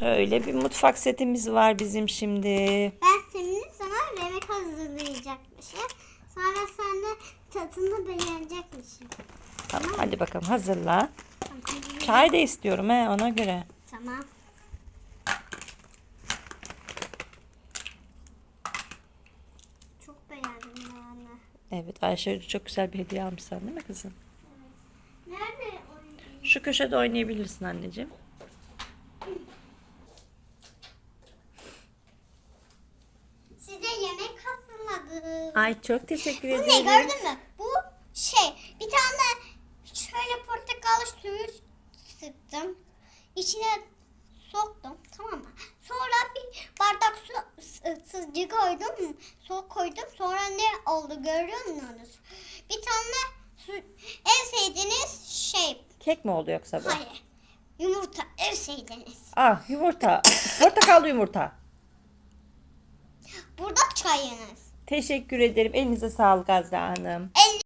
Şöyle bir mutfak setimiz var bizim şimdi. Ben senin sana yemek hazırlayacakmışım. Sonra sen de tadını beğenecekmişsin. Tamam hadi bakalım hazırla. Tamam. Çay da istiyorum he ona göre. Tamam. Çok beğendim yani. Evet Ayşe çok güzel bir hediye almışsın değil mi kızım? Nerede oynayayım? Şu köşede oynayabilirsin anneciğim. Size yemek Ay çok teşekkür Bu ne ederim. gördün mü? Bu şey bir tane şöyle portakal suyu sıktım. İçine soktum tamam mı? Sonra bir bardak su sı- sıcı koydum. Soğuk koydum. Sonra ne oldu görüyor musunuz? Bir tane su, en sevdiğiniz şey. Kek mi oldu yoksa bu? Hayır. Yumurta en sevdiğiniz. Ah yumurta. Portakallı yumurta. Burada çayınız. Teşekkür ederim. Elinize sağlık Azra Hanım.